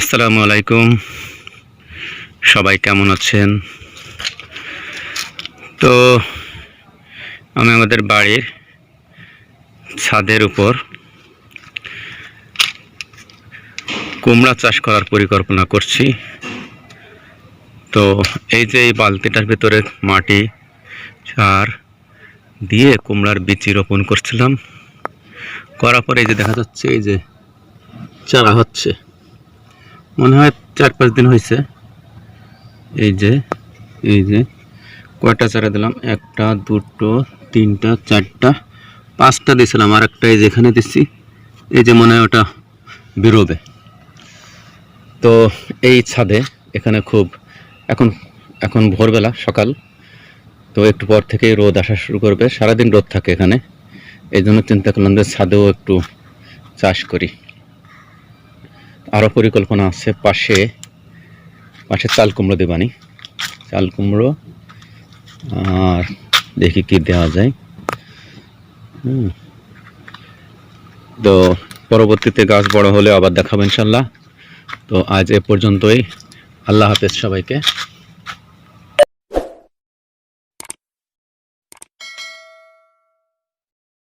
আসসালামু আলাইকুম। সবাই কেমন আছেন? তো, আমি আমাদের বাড়ির ছাদের উপর কুমড়া চাষ করার পরিকল্পনা করছি। তো, এই যে এই বালতিটার ভিতরে মাটি, সার দিয়ে কুমড়ার বিচি রোপণ করছিলাম। করার পরে এই যে দেখা যাচ্ছে, এই যে চারা হচ্ছে। মনে হয় চার পাঁচ দিন হয়েছে এই যে এই যে, কয়টা চারা দিলাম? একটা, দুটো, তিনটা, চারটা, পাঁচটা দিয়েছিলাম আর একটা এই যে এখানে দিচ্ছি এই যে মনে হয় ওটা বেরোবে। তো এই ছাদে এখানে খুব, এখন এখন ভোরবেলা, সকাল। তো একটু পর থেকে রোদ আসা শুরু করবে। সারাদিন রোদ থাকে এখানে। এই জন্য চিন্তা করলাম যে ছাদেও একটু চাষ করি। আরও পরিকল্পনা আছে, পাশে পাশে চাল কুমড়ো দেবানি। চাল কুমড়ো, আর দেখি কি দেওয়া যায়। হুম। তো পরবর্তীতে গাছ বড় হলে আবার দেখাবো ইনশাল্লাহ। তো আজ এ পর্যন্তই। আল্লাহ হাফেজ সবাইকে।